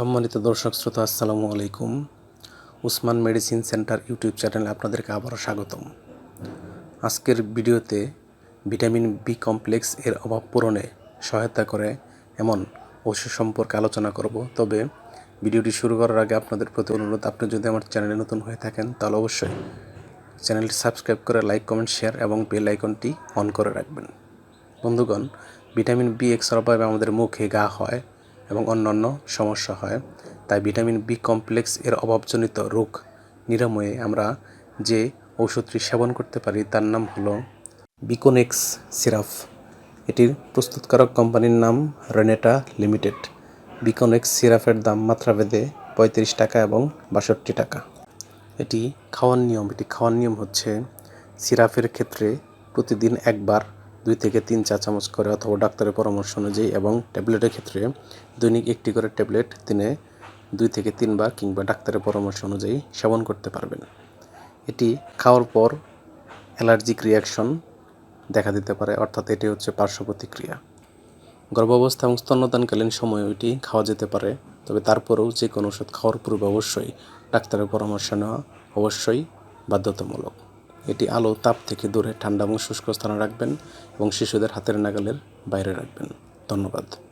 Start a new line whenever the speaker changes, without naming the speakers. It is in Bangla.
সম্মানিত দর্শক, শ্রোতা, আসসালামু আলাইকুম। উসমান মেডিসিন সেন্টার ইউটিউব চ্যানেলে আপনাদেরকে আবারও স্বাগতম। আজকের ভিডিওতে ভিটামিন বি কমপ্লেক্স এর অভাব পূরণে সহায়তা করে এমন ওষুধ সম্পর্কে আলোচনা করব। তবে ভিডিওটি শুরু করার আগে আপনাদের প্রতি অনুরোধ, আপনি যদি আমার চ্যানেলে নতুন হয়ে থাকেন, তাহলে অবশ্যই চ্যানেলটি সাবস্ক্রাইব করে লাইক, কমেন্ট, শেয়ার এবং বেল আইকনটি অন করে রাখবেন। বন্ধুগণ, ভিটামিন বি এক্সের অভাবে আমাদের মুখে গা হয় এবং অন্যান্য সমস্যা হয়। তাই ভিটামিন বি কমপ্লেক্স এর অভাবজনিত রোগ নিরাময়ে আমরা যে ঔষধটি সেবন করতে পারি তার নাম হলো বিকোনেক্স সিরাপ এটির প্রস্তুতকারক কোম্পানির নাম রেনেটা লিমিটেড বিকোনেক্স সিরাপের দাম মাত্রা মাত্রাভেদে পঁয়ত্রিশ টাকা এবং বাষট্টি টাকা। এটি খাওয়ার নিয়ম, এটি খাওয়ার নিয়ম হচ্ছে সিরাপের ক্ষেত্রে প্রতিদিন একবার দুই থেকে তিন চা চামচ করে অথবা ডাক্তারের পরামর্শ অনুযায়ী এবং ট্যাবলেটের ক্ষেত্রে দৈনিক একটি করে ট্যাবলেট দিনে দুই থেকে তিনবার কিংবা ডাক্তারের পরামর্শ অনুযায়ী সেবন করতে পারবেন। এটি খাওয়ার পর অ্যালার্জিক রিয়াকশন দেখা দিতে পারে, অর্থাৎ এটি হচ্ছে পার্শ্ব প্রতিক্রিয়া। গর্ভাবস্থা এবং স্তন্যদানকালীন সময়ে এটি খাওয়া যেতে পারে, তবে তারপরেও যে কোনো ওষুধ খাওয়ার পূর্বে অবশ্যই ডাক্তারের পরামর্শ নেওয়া অবশ্যই বাধ্যতামূলক। এটি আলো তাপ থেকে দূরে ঠান্ডা এবং শুষ্ক স্থানে রাখবেন এবং শিশুদের হাতের নাগালের বাইরে রাখবেন। ধন্যবাদ।